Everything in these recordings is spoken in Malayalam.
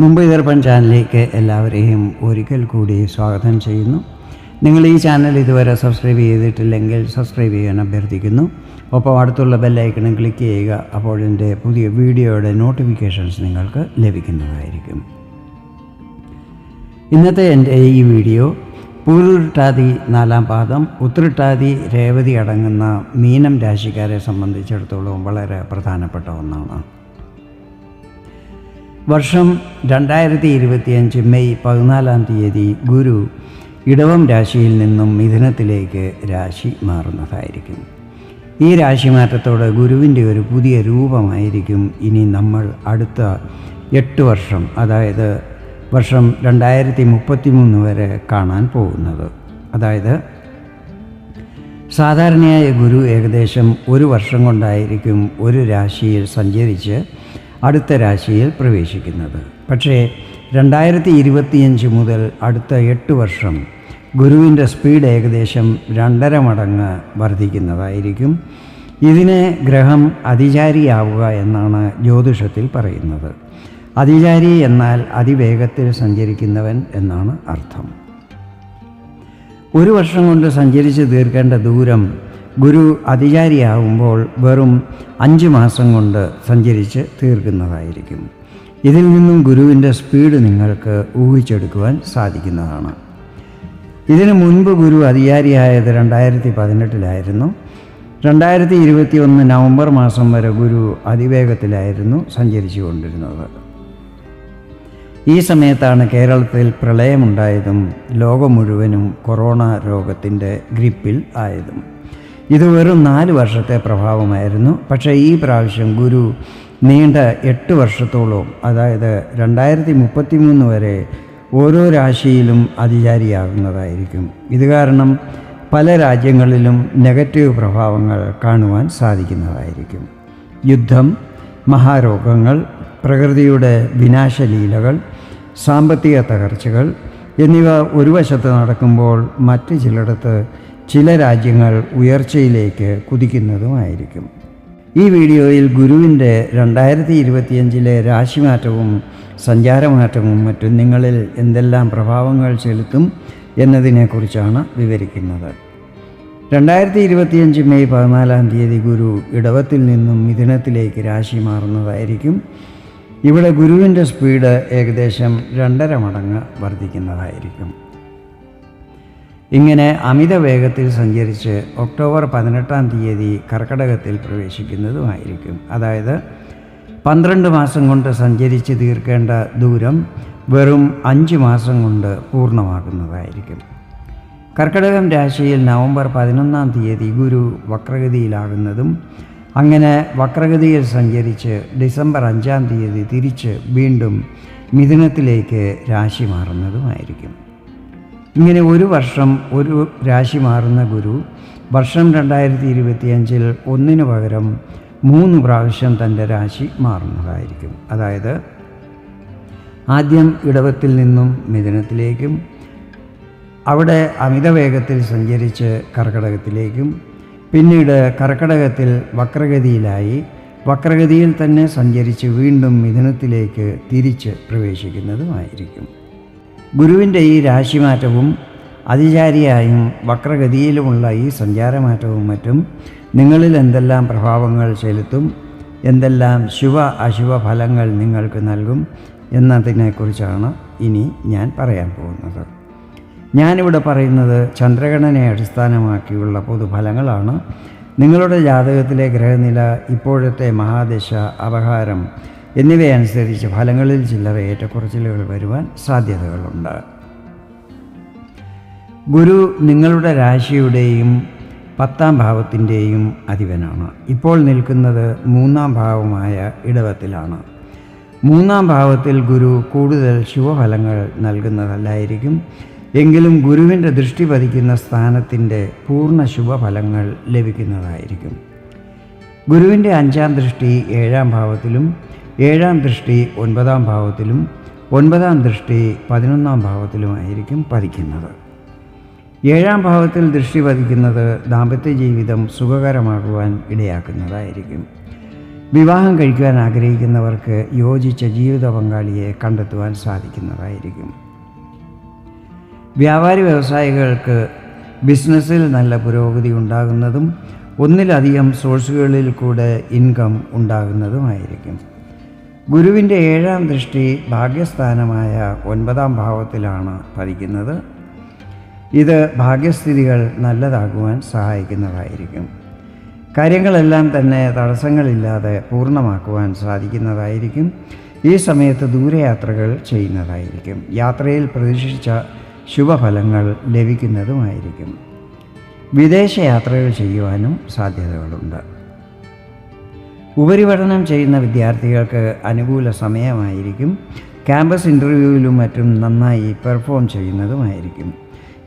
മുംബൈ ദർപ്പൺ ചാനലിലേക്ക് എല്ലാവരെയും ഒരിക്കൽ കൂടി സ്വാഗതം ചെയ്യുന്നു. നിങ്ങൾ ഈ ചാനൽ ഇതുവരെ സബ്സ്ക്രൈബ് ചെയ്തിട്ടില്ലെങ്കിൽ സബ്സ്ക്രൈബ് ചെയ്യാൻ അഭ്യർത്ഥിക്കുന്നു. ഒപ്പം അടുത്തുള്ള ബെല്ലൈക്കണും ക്ലിക്ക് ചെയ്യുക അപ്പോൾ എന്റെ പുതിയ വീഡിയോയുടെ നോട്ടിഫിക്കേഷൻസ് നിങ്ങൾക്ക് ലഭിക്കുന്നതായിരിക്കും. ഇന്നത്തെ എന്റെ ഈ വീഡിയോ പൂരുട്ടാതി നാലാം പാദം ഉത്രട്ടാതി രേവതി അടങ്ങുന്ന മീനം രാശിക്കാരെ സംബന്ധിച്ചിടത്തോളം വളരെ പ്രധാനപ്പെട്ട ഒന്നാണ്. വർഷം രണ്ടായിരത്തി ഇരുപത്തിയഞ്ച് മെയ് പതിനാലാം തീയതി ഗുരു ഇടവം രാശിയിൽ നിന്നും മിഥുനത്തിലേക്ക് രാശി മാറുന്നതായിരിക്കും. ഈ രാശി മാറ്റത്തോടെ ഗുരുവിന്റെ ഒരു പുതിയ രൂപമായിരിക്കും ഇനി നമ്മൾ അടുത്ത എട്ട് വർഷം അതായത് വർഷം രണ്ടായിരത്തി മുപ്പത്തി മൂന്ന് വരെ കാണാൻ പോകുന്നത്. അതായത് സാധാരണയായ ഗുരു ഏകദേശം ഒരു വർഷം കൊണ്ടായിരിക്കും ഒരു രാശിയിൽ സഞ്ചരിച്ച് അടുത്ത രാശിയിൽ പ്രവേശിക്കുന്നത്. പക്ഷേ രണ്ടായിരത്തി ഇരുപത്തിയഞ്ച് മുതൽ അടുത്ത എട്ട് വർഷം ഗുരുവിന്റെ സ്പീഡ് ഏകദേശം രണ്ടര മടങ്ങ് വർദ്ധിക്കുന്നതായിരിക്കും. ഇതിനെ ഗ്രഹം അതിചാരിയാവുക എന്നാണ് ജ്യോതിഷത്തിൽ പറയുന്നത്. അതിചാരി എന്നാൽ അതിവേഗത്തിൽ സഞ്ചരിക്കുന്നവൻ എന്നാണ് അർത്ഥം. ഒരു വർഷം കൊണ്ട് സഞ്ചരിച്ച് തീർക്കേണ്ട ദൂരം ഗുരു അധികാരിയാവുമ്പോൾ വെറും അഞ്ച് മാസം കൊണ്ട് സഞ്ചരിച്ച് തീർക്കുന്നതായിരിക്കും. ഇതിൽ നിന്നും ഗുരുവിന്റെ സ്പീഡ് നിങ്ങൾക്ക് ഊഹിച്ചെടുക്കുവാൻ സാധിക്കുന്നതാണ്. ഇതിനു മുൻപ് ഗുരു അധികാരിയായത് രണ്ടായിരത്തി പതിനെട്ടിലായിരുന്നു രണ്ടായിരത്തി ഇരുപത്തി ഒന്ന് നവംബർ മാസം വരെ ഗുരു അതിവേഗത്തിലായിരുന്നു സഞ്ചരിച്ചു കൊണ്ടിരുന്നത്. ഈ സമയത്താണ് കേരളത്തിൽ പ്രളയമുണ്ടായതും ലോകം മുഴുവനും കൊറോണ രോഗത്തിന്റെ ഗ്രിപ്പിൽ ആയതും. ഇത് വെറും നാല് വർഷത്തെ പ്രഭാവമായിരുന്നു. പക്ഷേ ഈ പ്രാവശ്യം ഗുരു നീണ്ട എട്ട് വർഷത്തോളവും അതായത് രണ്ടായിരത്തി മുപ്പത്തി മൂന്ന് വരെ ഓരോ രാശിയിലും അതിചാരിയാകുന്നതായിരിക്കും. ഇത് കാരണം പല രാജ്യങ്ങളിലും നെഗറ്റീവ് പ്രഭാവങ്ങൾ കാണുവാൻ സാധിക്കുന്നതായിരിക്കും. യുദ്ധം മഹാരോഗങ്ങൾ പ്രകൃതിയുടെ വിനാശലീലകൾ സാമ്പത്തിക തകർച്ചകൾ എന്നിവ ഒരു വശത്ത് നടക്കുമ്പോൾ മറ്റ് ചിലയിടത്ത് ചില രാജ്യങ്ങൾ ഉയർച്ചയിലേക്ക് കുതിക്കുന്നതുമായിരിക്കും. ഈ വീഡിയോയിൽ ഗുരുവിന്റെ രണ്ടായിരത്തി ഇരുപത്തിയഞ്ചിലെ രാശിമാറ്റവും സഞ്ചാരമാറ്റവും മറ്റും നിങ്ങളിൽ എന്തെല്ലാം പ്രഭാവങ്ങൾ ചെലുത്തും എന്നതിനെക്കുറിച്ചാണ് വിവരിക്കുന്നത്. രണ്ടായിരത്തി ഇരുപത്തിയഞ്ച് മെയ് പതിനാലാം തീയതി ഗുരു ഇടവത്തിൽ നിന്നും മിഥുനത്തിലേക്ക് രാശി മാറുന്നതായിരിക്കും. ഇവിടെ ഗുരുവിന്റെ സ്പീഡ് ഏകദേശം രണ്ടര മടങ്ങ് വർദ്ധിക്കുന്നതായിരിക്കും. ഇങ്ങനെ അമിത വേഗത്തിൽ സഞ്ചരിച്ച് ഒക്ടോബർ പതിനെട്ടാം തീയതി കർക്കടകത്തിൽ പ്രവേശിക്കുന്നതുമായിരിക്കും. അതായത് പന്ത്രണ്ട് മാസം കൊണ്ട് സഞ്ചരിച്ച് തീർക്കേണ്ട ദൂരം വെറും അഞ്ച് മാസം കൊണ്ട് പൂർണമാകുന്നതായിരിക്കും. കർക്കടകം രാശിയിൽ നവംബർ പതിനൊന്നാം തീയതി ഗുരു വക്രഗതിയിലാകുന്നതും അങ്ങനെ വക്രഗതിയിൽ സഞ്ചരിച്ച് ഡിസംബർ അഞ്ചാം തീയതി തിരിച്ച് വീണ്ടും മിഥുനത്തിലേക്ക് രാശി മാറുന്നതുമായിരിക്കും. ഇങ്ങനെ ഒരു വർഷം ഒരു രാശി മാറുന്ന ഗുരു വർഷം രണ്ടായിരത്തി ഇരുപത്തിയഞ്ചിൽ ഒന്നിനു പകരം മൂന്ന് പ്രാവശ്യം തന്റെ രാശി മാറുന്നതായിരിക്കും. അതായത് ആദ്യം ഇടവത്തിൽ നിന്നും മിഥുനത്തിലേക്കും അവിടെ അമിതവേഗത്തിൽ സഞ്ചരിച്ച് കർക്കടകത്തിലേക്കും പിന്നീട് കർക്കടകത്തിൽ വക്രഗതിയിലായി വക്രഗതിയിൽ തന്നെ സഞ്ചരിച്ച് വീണ്ടും മിഥുനത്തിലേക്ക് തിരിച്ച് പ്രവേശിക്കുന്നതുമായിരിക്കും. ഗുരുവിന്റെ ഈ രാശിമാറ്റവും അതിചാരിയായും വക്രഗതിയിലുമുള്ള ഈ സഞ്ചാരമാറ്റവും മറ്റും നിങ്ങളിൽ എന്തെല്ലാം പ്രഭാവങ്ങൾ ചെലുത്തും എന്തെല്ലാം ശുഭ അശുഭ ഫലങ്ങൾ നിങ്ങൾക്ക് നൽകും എന്നതിനെക്കുറിച്ചാണ് ഇനി ഞാൻ പറയാൻ പോകുന്നത്. ഞാനിവിടെ പറയുന്നത് ചന്ദ്രഗണനെ അടിസ്ഥാനമാക്കിയുള്ള പൊതുഫലങ്ങളാണ്. നിങ്ങളുടെ ജാതകത്തിലെ ഗ്രഹനില ഇപ്പോഴത്തെ മഹാദശ അപഹാരം എന്നിവയനുസരിച്ച് ഫലങ്ങളിൽ ചില്ലറ ഏറ്റക്കുറച്ചിലുകൾ വരുവാൻ സാധ്യതകളുണ്ട്. ഗുരു നിങ്ങളുടെ രാശിയുടെയും പത്താം ഭാവത്തിന്റെയും അധിപനാണ്. ഇപ്പോൾ നിൽക്കുന്നത് മൂന്നാം ഭാവമായ ഇടവത്തിലാണ്. മൂന്നാം ഭാവത്തിൽ ഗുരു കൂടുതൽ ശുഭഫലങ്ങൾ നൽകുന്നതല്ലായിരിക്കും. എങ്കിലും ഗുരുവിന്റെ ദൃഷ്ടി പതിക്കുന്ന സ്ഥാനത്തിന്റെ പൂർണ ശുഭഫലങ്ങൾ ലഭിക്കുന്നതായിരിക്കും. ഗുരുവിന്റെ അഞ്ചാം ദൃഷ്ടി ഏഴാം ഭാവത്തിലും ഏഴാം ദൃഷ്ടി ഒൻപതാം ഭാവത്തിലും ഒൻപതാം ദൃഷ്ടി പതിനൊന്നാം ഭാവത്തിലുമായിരിക്കും പതിക്കുന്നത്. ഏഴാം ഭാവത്തിൽ ദൃഷ്ടി പതിക്കുന്നത് ദാമ്പത്യ ജീവിതം സുഖകരമാകുവാൻ ഇടയാക്കുന്നതായിരിക്കും. വിവാഹം കഴിക്കുവാൻ ആഗ്രഹിക്കുന്നവർക്ക് യോജിച്ച ജീവിത പങ്കാളിയെ കണ്ടെത്തുവാൻ സാധിക്കുന്നതായിരിക്കും. വ്യാപാരി വ്യവസായികൾക്ക് ബിസിനസ്സിൽ നല്ല പുരോഗതി ഉണ്ടാകുന്നതും ഒന്നിലധികം സോഴ്സുകളിൽ കൂടെ ഇൻകം ഉണ്ടാകുന്നതുമായിരിക്കും. ഗുരുവിന്റെ ഏഴാം ദൃഷ്ടി ഭാഗ്യസ്ഥാനമായ ഒൻപതാം ഭാവത്തിലാണ് പതിക്കുന്നത് ഇത് ഭാഗ്യസ്ഥിതികൾ നല്ലതാകുവാൻ സഹായിക്കുന്നതായിരിക്കും. കാര്യങ്ങളെല്ലാം തന്നെ തടസ്സങ്ങളില്ലാതെ പൂർണമാക്കുവാൻ സാധിക്കുന്നതായിരിക്കും. ഈ സമയത്ത് ദൂരയാത്രകൾ ചെയ്യുന്നതായിരിക്കും. യാത്രയിൽ പ്രതീക്ഷിച്ച ശുഭഫലങ്ങൾ ലഭിക്കുന്നതുമായിരിക്കും. വിദേശ യാത്രകൾ ചെയ്യുവാനും സാധ്യതകളുണ്ട്. ഉപരിപഠനം ചെയ്യുന്ന വിദ്യാർത്ഥികൾക്ക് അനുകൂല സമയമായിരിക്കും. ക്യാമ്പസ് ഇന്റർവ്യൂവിലും മറ്റും നന്നായി പെർഫോം ചെയ്യുന്നതുമായിരിക്കും.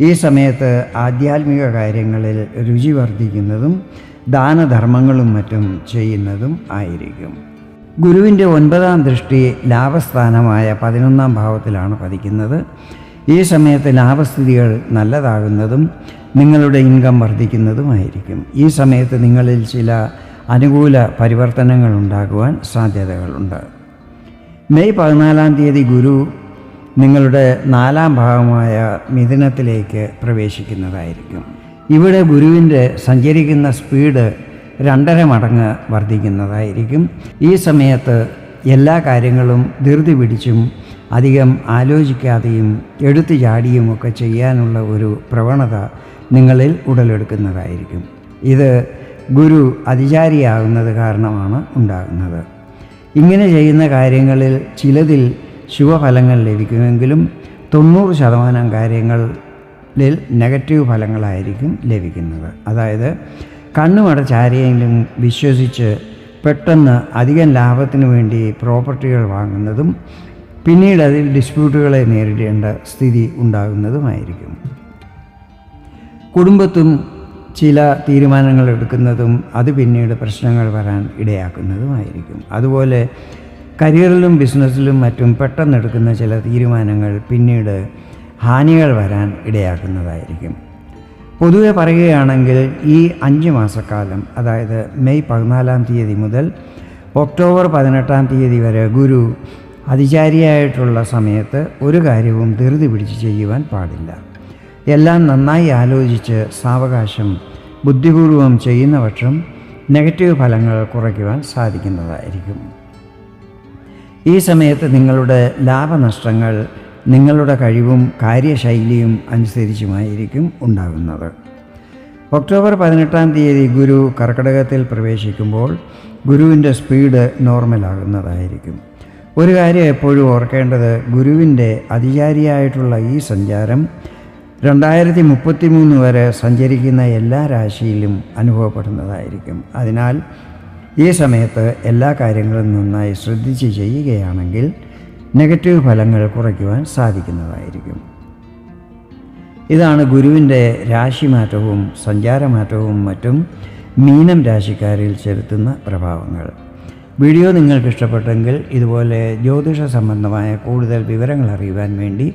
ഈ സമയത്ത് ആധ്യാത്മിക കാര്യങ്ങളിൽ രുചി വർദ്ധിക്കുന്നതും ദാനധർമ്മങ്ങളും മറ്റും ചെയ്യുന്നതും ആയിരിക്കും. ഗുരുവിന്റെ ഒൻപതാം ദൃഷ്ടി ലാഭസ്ഥാനമായ പതിനൊന്നാം ഭാവത്തിലാണ് പതിക്കുന്നത്. ഈ സമയത്ത് ലാഭസ്ഥിതികൾ നല്ലതാകുന്നതും നിങ്ങളുടെ ഇൻകം വർദ്ധിക്കുന്നതുമായിരിക്കും. ഈ സമയത്ത് നിങ്ങളിൽ ചില അനുകൂല പരിവർത്തനങ്ങൾ ഉണ്ടാകുവാൻ സാധ്യതകളുണ്ട്. മെയ് പതിനാലാം തീയതി ഗുരു നിങ്ങളുടെ നാലാം ഭാഗമായ മിഥുനത്തിലേക്ക് പ്രവേശിക്കുന്നതായിരിക്കും. ഇവിടെ ഗുരുവിന്റെ സഞ്ചരിക്കുന്ന സ്പീഡ് രണ്ടര മടങ്ങ് വർദ്ധിക്കുന്നതായിരിക്കും. ഈ സമയത്ത് എല്ലാ കാര്യങ്ങളും ധൃതി പിടിച്ചും അധികം ആലോചിക്കാതെയും എടുത്തു ചാടിയുമൊക്കെ ചെയ്യാനുള്ള ഒരു പ്രവണത നിങ്ങളിൽ ഉടലെടുക്കുന്നതായിരിക്കും. ഇത് ഗുരു അതിചാരിയാകുന്നത് കാരണമാണ് ഉണ്ടാകുന്നത്. ഇങ്ങനെ ചെയ്യുന്ന കാര്യങ്ങളിൽ ചിലതിൽ ശുഭഫലങ്ങൾ ലഭിക്കുമെങ്കിലും തൊണ്ണൂറ് ശതമാനം കാര്യങ്ങളിൽ നെഗറ്റീവ് ഫലങ്ങളായിരിക്കും ലഭിക്കുന്നത്. അതായത് കണ്ണുമടച്ച് ആരെയെങ്കിലും വിശ്വസിച്ച് പെട്ടെന്ന് അധികം ലാഭത്തിന് വേണ്ടി പ്രോപ്പർട്ടികൾ വാങ്ങുന്നതും പിന്നീട് അതിൽ ഡിസ്പ്യൂട്ടുകളെ നേരിടേണ്ട സ്ഥിതി ഉണ്ടാകുന്നതുമായിരിക്കും. കുടുംബത്തും ചില തീരുമാനങ്ങൾ എടുക്കുന്നതും അത് പിന്നീട് പ്രശ്നങ്ങൾ വരാൻ ഇടയാക്കുന്നതുമായിരിക്കും. അതുപോലെ കരിയറിലും ബിസിനസ്സിലും മറ്റും പെട്ടെന്ന് എടുക്കുന്ന ചില തീരുമാനങ്ങൾ പിന്നീട് ഹാനികൾ വരാൻ ഇടയാക്കുന്നതായിരിക്കും. പൊതുവെ പറയുകയാണെങ്കിൽ ഈ അഞ്ച് മാസക്കാലം അതായത് മെയ് പതിനാലാം തീയതി മുതൽ ഒക്ടോബർ പതിനെട്ടാം തീയതി വരെ ഗുരു അതിചാരിയായിട്ടുള്ള സമയത്ത് ഒരു കാര്യവും ധൃതി പിടിച്ച് ചെയ്യുവാൻ പാടില്ല. എല്ലാം നന്നായി ആലോചിച്ച് സാവകാശം ബുദ്ധിപൂർവം ചെയ്യുന്ന പക്ഷം നെഗറ്റീവ് ഫലങ്ങൾ കുറയ്ക്കുവാൻ സാധിക്കുന്നതായിരിക്കും. ഈ സമയത്ത് നിങ്ങളുടെ ലാഭനഷ്ടങ്ങൾ നിങ്ങളുടെ കഴിവും കാര്യശൈലിയും അനുസരിച്ചുമായിരിക്കും ഉണ്ടാകുന്നത്. ഒക്ടോബർ പതിനെട്ടാം തീയതി ഗുരു കർക്കിടകത്തിൽ പ്രവേശിക്കുമ്പോൾ ഗുരുവിന്റെ സ്പീഡ് നോർമലാകുന്നതായിരിക്കും. ഒരു കാര്യം എപ്പോഴും ഓർക്കേണ്ടത് ഗുരുവിന്റെ അതിചാരിയായിട്ടുള്ള ഈ സഞ്ചാരം രണ്ടായിരത്തി മുപ്പത്തി മൂന്ന് വരെ സഞ്ചരിക്കുന്ന എല്ലാ രാശിയിലും അനുഭവപ്പെടുന്നതായിരിക്കും. അതിനാൽ ഈ സമയത്ത് എല്ലാ കാര്യങ്ങളും നന്നായി ശ്രദ്ധിച്ച് ചെയ്യുകയാണെങ്കിൽ നെഗറ്റീവ് ഫലങ്ങൾ കുറയ്ക്കുവാൻ സാധിക്കുന്നതായിരിക്കും. ഇതാണ് ഗുരുവിന്റെ രാശിമാറ്റവും സഞ്ചാരമാറ്റവും മറ്റും മീനം രാശിക്കാരിൽ ചെലുത്തുന്ന പ്രഭാവങ്ങൾ. വീഡിയോ നിങ്ങൾക്ക് ഇഷ്ടപ്പെട്ടെങ്കിൽ ഇതുപോലെ ജ്യോതിഷ സംബന്ധമായ കൂടുതൽ വിവരങ്ങൾ അറിയുവാൻ വേണ്ടി